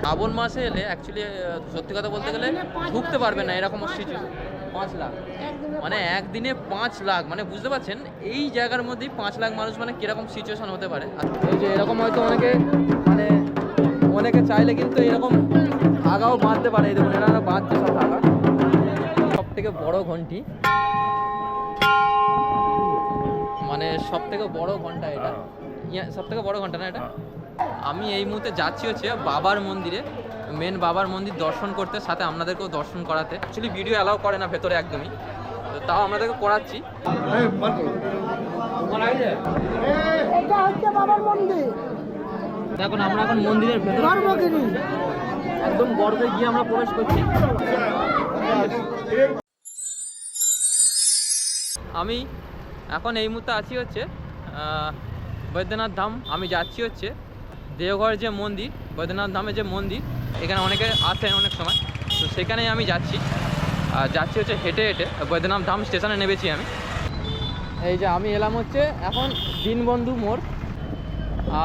শ্রাবণ মাসে এলে অ্যাকচুয়ালি সত্যি কথা বলতে গেলে ঢুকতে পারবে না এরকম সিচুয়েশন পাঁচ লাখ। মানে একদিনে পাঁচ লাখ। মানে বুঝতে পারছেন এই জায়গার মধ্যেই পাঁচ লাখ মানুষ মানে কীরকম সিচুয়েশন হতে পারে? এই যে এরকম হয়তো অনেকে মানে অনেকে চাইলে কিন্তু এরকম আগাও বাঁধতে পারে। এই দেখুন এরা বাঁধছে সব আগা সব থেকে বড় ঘন্টি। মানে সব থেকে বড় ঘণ্টা এটা। সব থেকে বড় ঘণ্টা না এটা? আমি এই মুহূর্তে যাচ্ছি হচ্ছে বাবার মন্দিরে। মেন বাবার মন্দির দর্শন করতে সাথে আপনাদেরকেও দর্শন করাতে। অ্যাকচুয়ালি ভিডিও অ্যালাউ করে না ভেতরে একদমই। তো তাও আপনাদেরকে করাচ্ছি। দেখুন আমরা এখন মন্দিরের ভেতরে একদম গর্বে গিয়ে আমরা প্রবেশ করছি। আমি এখন এই মুহূর্তে আছি হচ্ছে বৈদ্যনাথ ধাম, আমি যাচ্ছি হচ্ছে দেওঘর যে মন্দির, বৈদ্যনাথ ধামে যে মন্দির, এখানে অনেকে আসেন অনেক সময়। তো সেখানেই আমি যাচ্ছি। আর যাচ্ছি হচ্ছে হেঁটে হেঁটে, বৈদ্যনাথ ধাম স্টেশনে নেমেছি আমি। এই যে আমি এলাম হচ্ছে এখন দীনবন্ধু মোড়।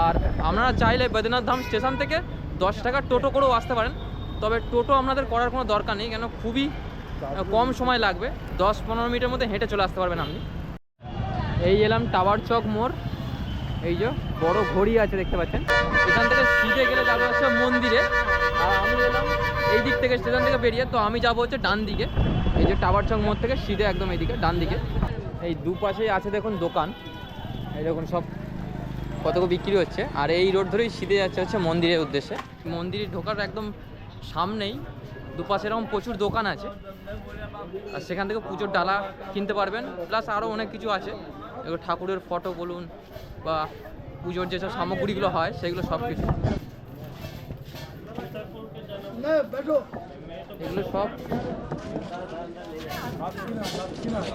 আর আপনারা চাইলে বৈদ্যনাথ ধাম স্টেশন থেকে দশ টাকার টোটো করেও আসতে পারেন। তবে টোটো আপনাদের করার কোনো দরকার নেই, কেন খুবই কম সময় লাগবে। দশ পনেরো মিনিটের মধ্যে হেঁটে চলে আসতে পারবেন আপনি। এই এলাম টাওয়ার চক মোড়। এই যে বড় ঘড়ি আছে, দেখতে পাচ্ছেন। এখান থেকে সিধে গেলে যাবে হচ্ছে মন্দিরে। আর আমি এলাম এই দিক থেকে, স্টেশন থেকে বেরিয়ে। তো আমি যাব হচ্ছে ডান দিকে। এই যে টাওয়ার চক মোড় থেকে সিধে একদম এইদিকে, ডান দিকে। এই দুপাশেই আছে দেখুন দোকান। এই দেখুন সব কতগুলো বিক্রি হচ্ছে। আর এই রোড ধরেই সিধে যাচ্ছে হচ্ছে মন্দিরের উদ্দেশ্যে। মন্দিরে ঢোকার একদম সামনেই দুপাশে এরকম প্রচুর দোকান আছে। আর সেখান থেকে পুজোর ডালা কিনতে পারবেন। প্লাস আরও অনেক কিছু আছে। এগুলো ঠাকুরের ফটো বলুন বা পুজোর যেসব সামগ্রীগুলো হয় সেগুলো সব কিছু। এগুলো সব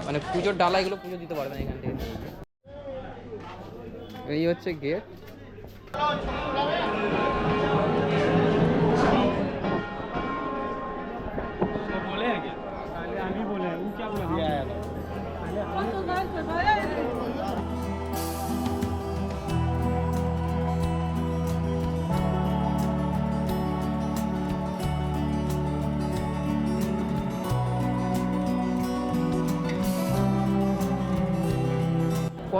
মানে পুজোর ডালা এগুলো পুজো দিতে পারবেন এখান থেকে। এই হচ্ছে গেট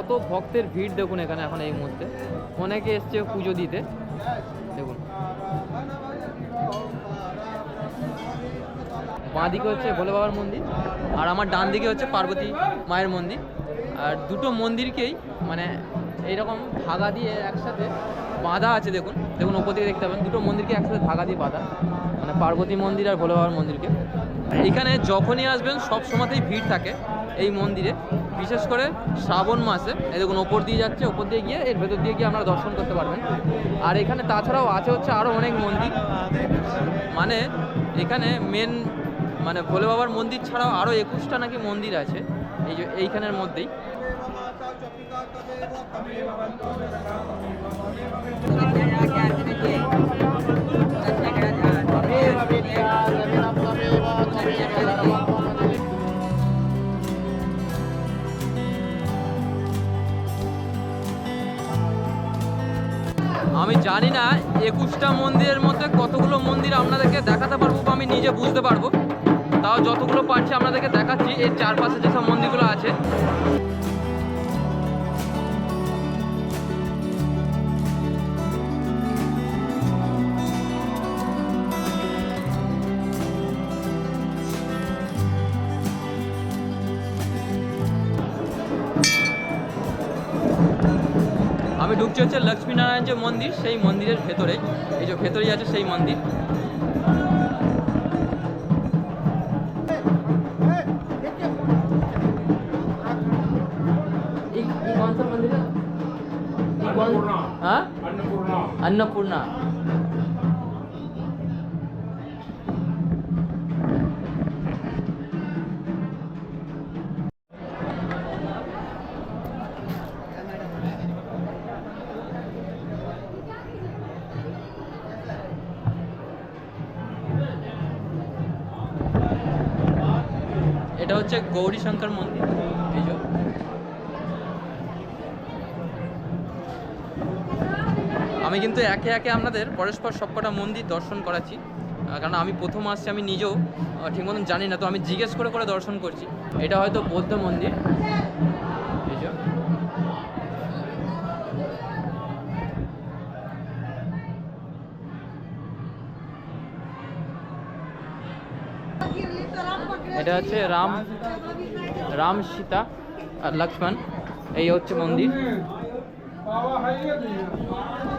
কত ভক্তের ভিড় দেখুন এখানে এখন এই মুহূর্তে। অনেকে এসছে পুজো দিতে। দেখুন। বাঁ দিকে হচ্ছে ভোলে বাবার মন্দির, আর আমার ডান দিকে হচ্ছে পার্বতী মায়ের মন্দির। আর দুটো মন্দিরকেই মানে এইরকম ধাগা দিয়ে একসাথে বাঁধা আছে দেখুন। দেখুন, ওপর দিকে দেখতে পাবেন। দুটো মন্দিরকে একসাথে ধাগা দিয়ে বাঁধা। মানে পার্বতী মন্দির আর ভোলে বাবার মন্দিরকে এখানে যখনই আসবেন সব সময়তেই ভিড় থাকে এই মন্দিরে। বিশেষ করে শ্রাবণ মাসে, এই দেখুন ওপর দিয়ে যাচ্ছে, ওপর দিয়ে গিয়ে এর ভেতর দিয়ে গিয়ে আপনারা দর্শন করতে পারবেন। আর এখানে তাছাড়াও আছে হচ্ছে আরও অনেক মন্দির। মানে এখানে মেন মানে ভোলে বাবার মন্দির ছাড়াও আরও একুশটা নাকি মন্দির আছে, এই যে এইখানের মধ্যেই। জানি না, একুশটা মন্দিরের মধ্যে কতগুলো মন্দির আপনাদেরকে দেখাতে পারব বা আমি নিজে বুঝতে পারব। তাও যতগুলো পারছি আপনাদেরকে দেখাচ্ছি, এর চারপাশে যেসব মন্দিরগুলো আছে। আমি ঢুকছি হচ্ছে লক্ষ্মীনারায়ণ যে মন্দির সেই মন্দিরের ভেতরে এই যে ভেতরেই আছে সেই মন্দির ये- ये कौन सा मंदिर है ये कौन हाँ अन्नपूर्णा হচ্ছে গৌরী শঙ্কর মন্দির। এই যে। আমি কিন্তু একে একে আপনাদের পরস্পর সবকটা মন্দির দর্শন করাচ্ছি। কারণ আমি প্রথম আসছি, আমি নিজেও ঠিক মতন জানি না, তো আমি জিজ্ঞেস করে করে দর্শন করছি। এটা হয়তো বৌদ্ধ মন্দির। এটা হচ্ছে রাম রাম সীতা আর লক্ষ্মণ। এই হচ্ছে মন্দির।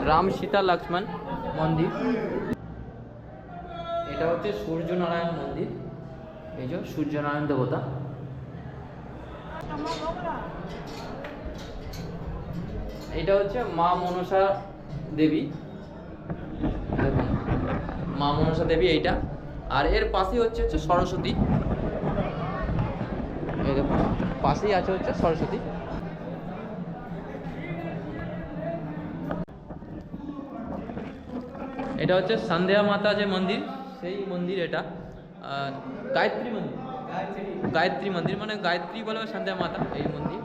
রাম সীতা, লক্ষ্মণ মন্দির। এটা হচ্ছে সূর্যনারায়ণ মন্দির। এই যে সূর্যনারায়ণ দেবতা। এটা হচ্ছে মা মনসা দেবী। মা মনসা দেবী এইটা। আর এর পাশেই হচ্ছে হচ্ছে সরস্বতী। এই পাশেই আছে হচ্ছে সরস্বতী। এটা হচ্ছে সন্ধ্যা মাতা যে মন্দির, সেই মন্দির এটা। গায়ত্রী মন্দির। গায়ত্রী মন্দির মানে গায়ত্রী বলে সন্ধ্যা মাতা, এই মন্দির।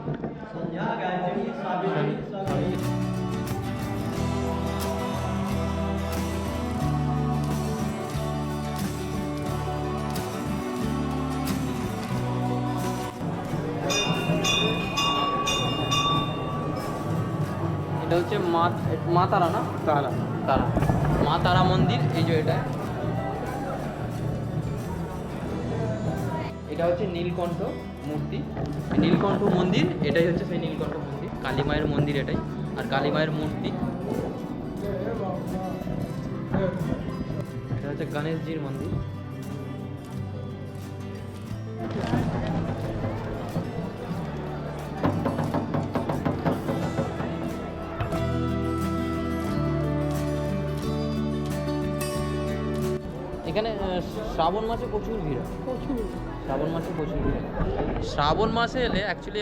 এটা হচ্ছে মা মা তারা না? তারা। তারা। মা তারা মন্দির এই যে এটা। এটা হচ্ছে নীলকণ্ঠ মূর্তি। নীলকণ্ঠ মন্দির এটাই হচ্ছে সেই নীলকণ্ঠ মন্দির। কালী মায়ের মন্দির এটাই। আর কালী মায়ের মূর্তি। এটা হচ্ছে গণেশজির মন্দির। এখানে শ্রাবণ মাসে প্রচুর ভিড় হয়। প্রচুর শ্রাবণ মাসে প্রচুর ভিড় শ্রাবণ মাসে এলে অ্যাকচুয়ালি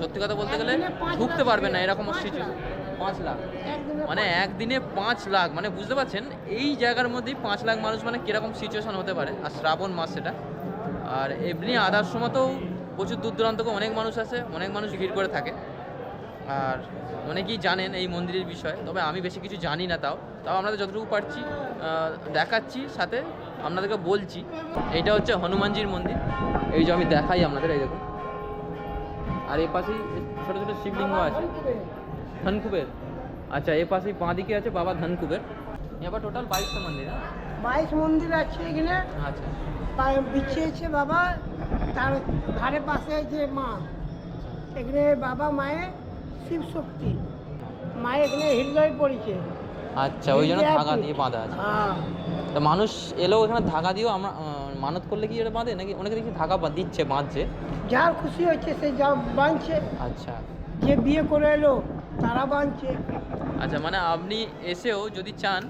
সত্যি কথা বলতে গেলে ঢুকতে পারবে না। এরকম পাঁচ সিচুয়েশন লাখ। পাঁচ লাখ। মানে একদিনে পাঁচ লাখ মানে বুঝতে পারছেন? এই জায়গার মধ্যেই পাঁচ লাখ মানুষ মানে কীরকম সিচুয়েশন হতে পারে? আর শ্রাবণ মাস সেটা। আর এমনি আদার সময়তেও প্রচুর দূর দূরান্ত অনেক মানুষ আসে অনেক মানুষ ভিড় করে থাকে। আর অনেকেই জানেন এই মন্দিরের বিষয়ে তবে আমি বেশি কিছু জানি না তাও। তাও আপনাদের যতটুকু পারছি দেখাচ্ছি সাথে আপনাদেরকে বলছি এটা হচ্ছে হনুমানজির মন্দির। এই যে আমি দেখাই আপনাদের এই দেখুন। আর এই পাশেই ছোটো ছোটো শিবলিঙ্গ আছে। ধনকুবের? আচ্ছা এ পাশেই বাঁ দিকে আছে বাবা ধনকুবের। এবার টোটাল বাইশটা মন্দির হ্যাঁ? বাইশ মন্দির আছে এখানে। আচ্ছা। বিছিয়েছে বাবা তার ধারে পাশে যে মা এখানে বাবা মায়ের শিব শক্তি মায়ের এখানে হৃদয় পড়েছে। আচ্ছা ওই জন্য ধাগা দিয়ে বাঁধা আছে। তা মানুষ এলেও এখানে ধাগা দিয়েও আমরা মানত করলে কি এটা বাঁধে? নাকি অনেকে দেখি ধাগা দিচ্ছে বাঁধছে? যার খুশি হচ্ছে সে যা বাঁধছে। আচ্ছা। যে বিয়ে করে এলো তারা বাঁধছে। আচ্ছা মানে আপনি এসেও যদি চান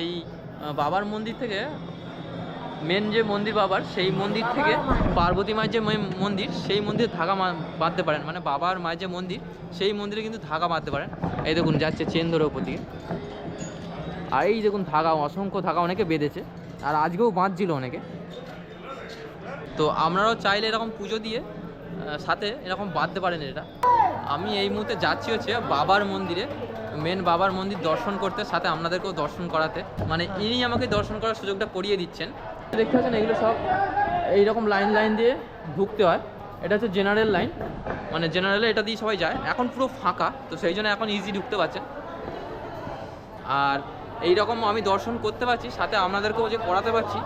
এই বাবার মন্দির থেকে মেন যে মন্দির বাবার সেই মন্দির থেকে পার্বতী মায়ের যে মেন মন্দির সেই মন্দিরে ধাগা বাঁধতে পারেন। মানে বাবার মায়ের যে মন্দির সেই মন্দিরে কিন্তু ধাগা বাঁধতে পারেন। এই দেখুন যাচ্ছে চেন ধরে উপর দিকে। আর এই দেখুন ধাগা, অসংখ্য ধাগা অনেকে বেঁধেছে। আর আজকেও বাঁধছিল অনেকে। তো আপনারাও চাইলে এরকম পুজো দিয়ে সাথে এরকম বাঁধতে পারেন এটা। আমি এই মুহূর্তে যাচ্ছি হচ্ছে বাবার মন্দিরে মেন বাবার মন্দির দর্শন করতে, সাথে আপনাদেরকেও দর্শন করাতে। মানে ইনি আমাকে দর্শন করার সুযোগটা করিয়ে দিচ্ছেন। দেখতে পাচ্ছেন এগুলো সব এইরকম লাইন লাইন দিয়ে ঢুকতে হয়। এটা হচ্ছে জেনারেল লাইন মানে জেনারেলে এটা দিয়ে সবাই যায়। এখন পুরো ফাঁকা, তো সেই জন্য এখন ইজি ঢুকতে পারছেন। আর এই রকম আমি দর্শন করতে পারছি, সাথে আপনাদেরকেও যে করাতে পারছি।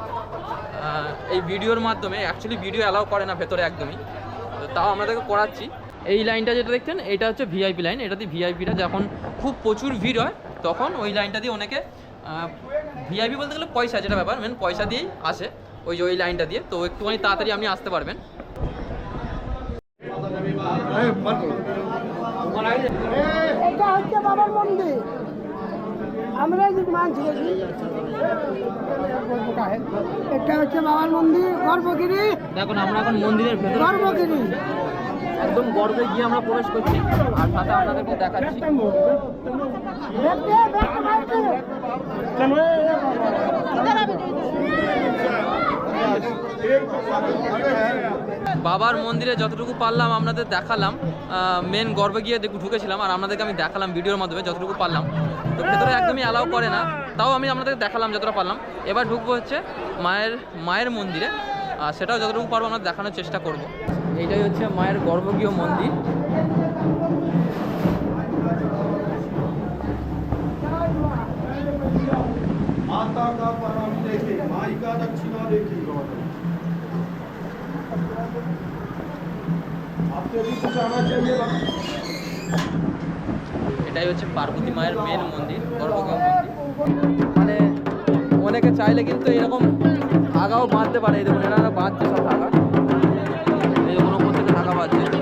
এই ভিডিওর মাধ্যমে অ্যাকচুয়ালি ভিডিও অ্যালাউ করে না ভেতরে একদমই। তাও আপনাদেরকে করাচ্ছি। এই লাইনটা যেটা দেখছেন, এটা হচ্ছে ভিআইপি লাইন এটা দিয়ে ভিআইপিটা যখন খুব প্রচুর ভিড় হয়, তখন ওই লাইনটা দিয়ে অনেকে ভিআইপি বলতে গেলে পয়সা যেটা ব্যাপার মেন পয়সা দিয়েই আসে ওই যে ওই লাইনটা দিয়ে। তো একটুখানি তাড়াতাড়ি আপনি আসতে পারবেন। মন্দির। আমরা মানছি এটা হচ্ছে বাবার মন্দির গর্ভগিরি। দেখুন আমরা এখন মন্দিরের ভেতরে গর্ভগিরি। একদম গর্বে গিয়ে আমরা প্রবেশ করছি। আর সাথে আপনাদেরকে দেখাচ্ছি। পাচ্ছি। বাবার মন্দিরে যতটুকু পারলাম আপনাদের দেখালাম মেন গর্বে গিয়ে ঢুকেছিলাম, আর আপনাদেরকে আমি দেখালাম ভিডিওর মাধ্যমে যতটুকু পারলাম। তো ভেতরে একদমই অ্যালাউ করে না, তাও আমি আপনাদের দেখালাম যতটা পারলাম। এবার ঢুকবো হচ্ছে মায়ের মায়ের মন্দিরে, আর সেটাও যতটুকু পারব আমরা দেখানোর চেষ্টা করব। এইটাই হচ্ছে মায়ের গর্ভগীয় মন্দির। মাতা কা দেখে মাইকা দক্ষিণা দেখে। এটাই হচ্ছে পার্বতী মায়ের মেন মন্দির, গর্ভগৃহ মন্দির। মানে অনেকে চাইলে কিন্তু এরকম আগাও বাঁধতে পারে। এই দেখুন এরা বাঁধছে সব টাকা এই দেখুন থেকে ঢাকা বাঁধছে।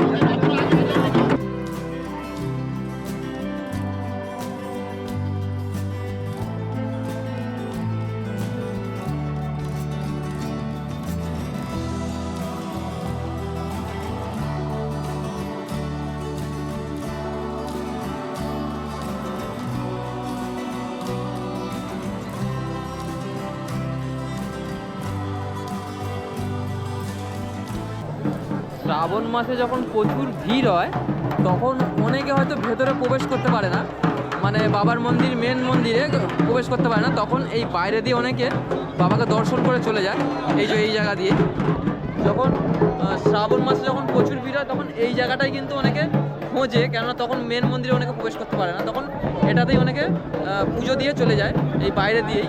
শ্রাবণ মাসে যখন প্রচুর ভিড় হয়, তখন অনেকে হয়তো ভেতরে প্রবেশ করতে পারে না। মানে বাবার মন্দির মেন মন্দিরে প্রবেশ করতে পারে না। তখন এই বাইরে দিয়ে অনেকে বাবাকে দর্শন করে চলে যায়, এই যে এই জায়গা দিয়ে। যখন শ্রাবণ মাসে যখন প্রচুর ভিড় হয়, তখন এই জায়গাটাই কিন্তু অনেকে খোঁজে। কেননা তখন মেন মন্দিরে অনেকে প্রবেশ করতে পারে না। তখন এটাতেই অনেকে পুজো দিয়ে চলে যায়, এই বাইরে দিয়েই।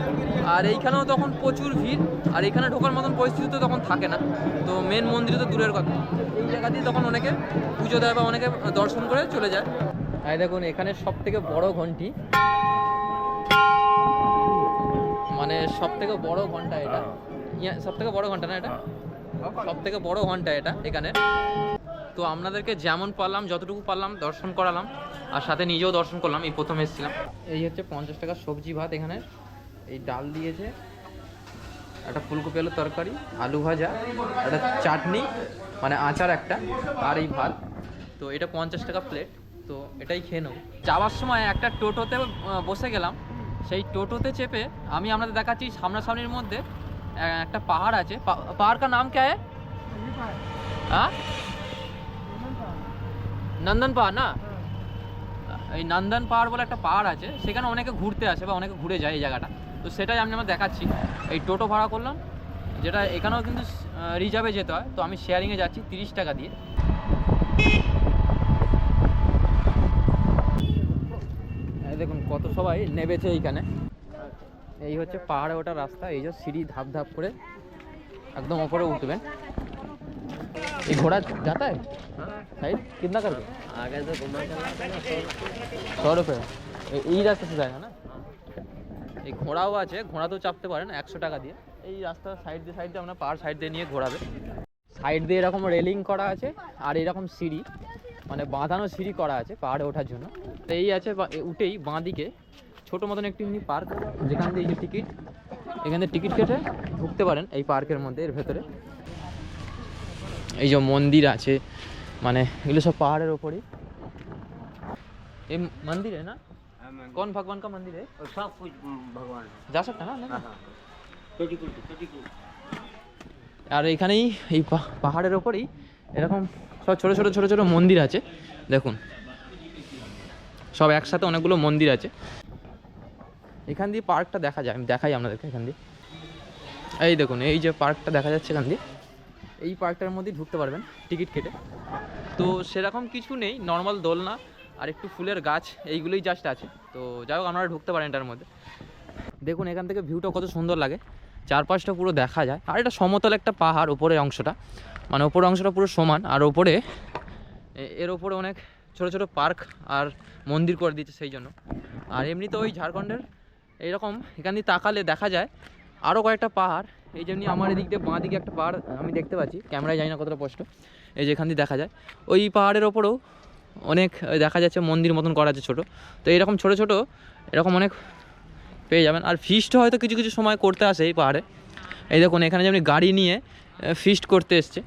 আর এইখানেও তখন প্রচুর ভিড়। আর এখানে ঢোকার মতন পরিস্থিতি তো তখন থাকে না। তো মেন মন্দিরে তো দূরের কথা। জায়গা দিয়ে তখন অনেকে পুজো দেয় বা অনেকে দর্শন করে চলে যায়। এই দেখুন, এখানে সব থেকে বড় ঘন্টি। মানে সব থেকে বড় ঘণ্টা এটা। সব থেকে বড় ঘণ্টা না এটা? সব থেকে বড় ঘণ্টা এটা এখানে। তো আপনাদেরকে যেমন পারলাম, যতটুকু পারলাম, দর্শন করালাম। আর সাথে নিজেও দর্শন করলাম, এই প্রথম এসেছিলাম। এই হচ্ছে পঞ্চাশ টাকার সবজি ভাত এখানে। এই ডাল দিয়েছে। একটা ফুলকপি তরকারি, আলু ভাজা, একটা চাটনি মানে আচার একটা, আর এই ভাত। তো এটা পঞ্চাশ টাকা প্লেট তো এটাই খেয়ে নেব যাওয়ার সময় একটা টোটোতে বসে গেলাম। সেই টোটোতে চেপে আমি আপনাদের দেখাচ্ছি, সামনাসামনির মধ্যে একটা পাহাড় আছে। পাহাড় কা নাম কে? হ্যাঁ? নন্দন পাহাড়, না? এই নন্দন পাহাড় বলে একটা পাহাড় আছে। সেখানে অনেকে ঘুরতে আসে বা অনেকে ঘুরে যায় এই জায়গাটা। তো সেটাই আমি আমার দেখাচ্ছি এই টোটো ভাড়া করলাম যেটা এখানেও কিন্তু রিজার্ভে যেতে হয় তো আমি শেয়ারিংয়ে যাচ্ছি তিরিশ টাকা দিয়ে এই দেখুন কত সবাই নেবেছে এইখানে এই হচ্ছে পাহাড়ে ওঠার রাস্তা এই যে সিঁড়ি ধাপ ধাপ করে একদম ওপরে উঠবেন ये घोड़ा जाता है साइड कितना कर आगे से घुमा चला था ना सौ সौ রুপে এই রাস্তা से जाएगा না এই ঘোড়াও আছে ঘোড়াতেও চাপতে পারেন একশো টাকা দিয়ে। এই রাস্তার সাইড দিয়ে সাইড দিয়ে আপনার পাহাড় সাইড দিয়ে নিয়ে ঘোরাবে। সাইড দিয়ে এরকম রেলিং করা আছে, আর এরকম সিঁড়ি মানে বাঁধানো সিঁড়ি করা আছে পাহাড়ে ওঠার জন্য। তো এই আছে উঠেই বাঁ দিকে ছোটো মতন একটি এমনি পার্ক যেখান দিয়ে এই টিকিট এখান থেকে টিকিট কেটে ঢুকতে পারেন এই পার্কের মধ্যে, এর ভেতরে। এই যে মন্দির আছে মানে এগুলো সব পাহাড়ের ওপরেই। এই মন্দিরে না कौन भगवान का मंदिर है और सब कुछ भगवान है जा सकते हैं ना हाँ हाँ छोटी कुटी छोटी कुटी আর এখানেই এই পা- পাহাড়ের ওপরেই এরকম সব ছোট ছোট ছোট ছোট মন্দির আছে দেখুন সব একসাথে অনেকগুলো মন্দির আছে এখান দিয়ে পার্কটা দেখা যায় আমি দেখাই আপনাদেরকে এখান দিয়ে এই দেখুন এই যে পার্কটা দেখা যাচ্ছে এখান দিয়ে এই পার্কটার মধ্যে ঢুকতে পারবেন টিকিট কেটে তো সেরকম কিছু নেই নর্মাল দোলনা আর একটু ফুলের গাছ, এইগুলোই জাস্ট আছে। তো যাই হোক, আপনারা ঢুকতে পারেন এটার মধ্যে। দেখুন, এখান থেকে ভিউটা কত সুন্দর লাগে। চারপাশটা পুরো দেখা যায়। আর এটা সমতল একটা পাহাড়, উপরের অংশটা। মানে উপরের অংশটা পুরো সমান। আর ওপরে এর ওপরে অনেক ছোট ছোট পার্ক আর মন্দির করে দিচ্ছে সেই জন্য। আর এমনিতে ওই ঝাড়খণ্ডের এইরকম, এখান দিয়ে তাকালে দেখা যায়। আরও কয়েকটা পাহাড়। এই যেমনি আমার এদিক দিয়ে বাঁ দিকে একটা পাহাড় আমি দেখতে পাচ্ছি। ক্যামেরায় জানি না কতটা স্পষ্ট। এই যে এখান দিয়ে দেখা যায়। ওই পাহাড়ের ওপরেও অনেক দেখা যাচ্ছে মন্দির মতন করা আছে ছোটো। তো এরকম ছোট ছোট, এরকম অনেক পেয়ে যাবেন। আর ফিস্ট হয়তো কিছু কিছু সময় করতে আসে এই পাহাড়ে। এই দেখুন, এখানে যেমনি গাড়ি নিয়ে ফিস্ট করতে এসছে।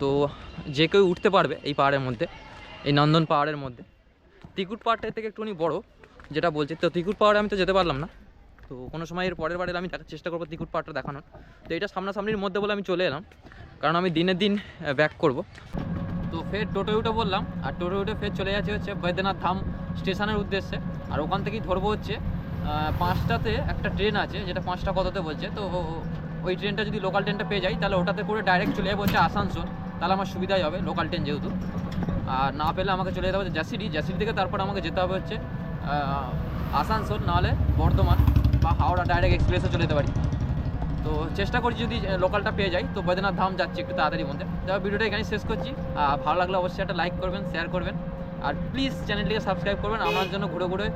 তো যে কেউ উঠতে পারবে এই পাহাড়ের মধ্যে, এই নন্দন পাহাড়ের মধ্যে। তিকুট পাহাড়টা থেকে একটুখানি বড়, যেটা বলছি। তো তিকুট পাহাড়ে আমি তো যেতে পারলাম না। তো কোনো সময় এর পরের বারে আমি দেখার চেষ্টা করব তিকুট পাহাড়টা দেখানোর। তো এটা সামনাসামনির মধ্যে বলে আমি চলে এলাম, কারণ আমি দিনের দিন ব্যাক করব। তো ফের টোটো উঠে বললাম, আর টোটো উঠে ফের চলে যাচ্ছে হচ্ছে বৈদ্যনাথ ধাম স্টেশনের উদ্দেশ্যে। আর ওখান থেকেই ধরবো হচ্ছে পাঁচটাতে একটা ট্রেন আছে, যেটা পাঁচটা কততে বলছে, তো ওই ট্রেনটা যদি লোকাল ট্রেনটা পেয়ে যাই, তাহলে ওটাতে করে ডাইরেক্ট চলে যাব হচ্ছে আসানসোল। তাহলে আমার সুবিধাই হবে লোকাল ট্রেন যেহেতু। আর না পেলে আমাকে চলে যেতে হবে জাসিডি জাসিডি থেকে তারপর আমাকে যেতে হবে হচ্ছে আসানসোল, নাহলে বর্ধমান। বা হাওড়া ডাইরেক্ট এক্সপ্রেসে চলে যেতে পারি। তো চেষ্টা করছি যদি লোকালটা পেয়ে যাই, তো বৈদ্যনাথ ধাম যাচ্ছি একটু তাড়াতাড়ি মধ্যে তবে ভিডিওটা এখানেই শেষ করছি। আর ভালো লাগলে অবশ্যই একটা লাইক করবেন শেয়ার করবেন। আর প্লিজ চ্যানেলটিকে সাবস্ক্রাইব করবেন। আমার জন্য ঘুরে ঘুরে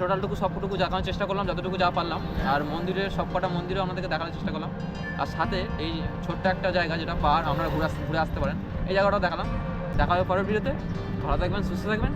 টোটালটুকু সবটুকু দেখানোর চেষ্টা করলাম, যতটুকু যা পারলাম। আর মন্দিরের সবকটা মন্দিরও আপনাদেরকে দেখানোর চেষ্টা করলাম। আর সাথে এই ছোট্ট একটা জায়গা যেটা পাহাড়, আপনারা ঘুরে ঘুরে আসতে পারেন। এই জায়গাটাও দেখালাম। দেখা হবে পরের ভিডিওতে। ভালো থাকবেন, সুস্থ থাকবেন।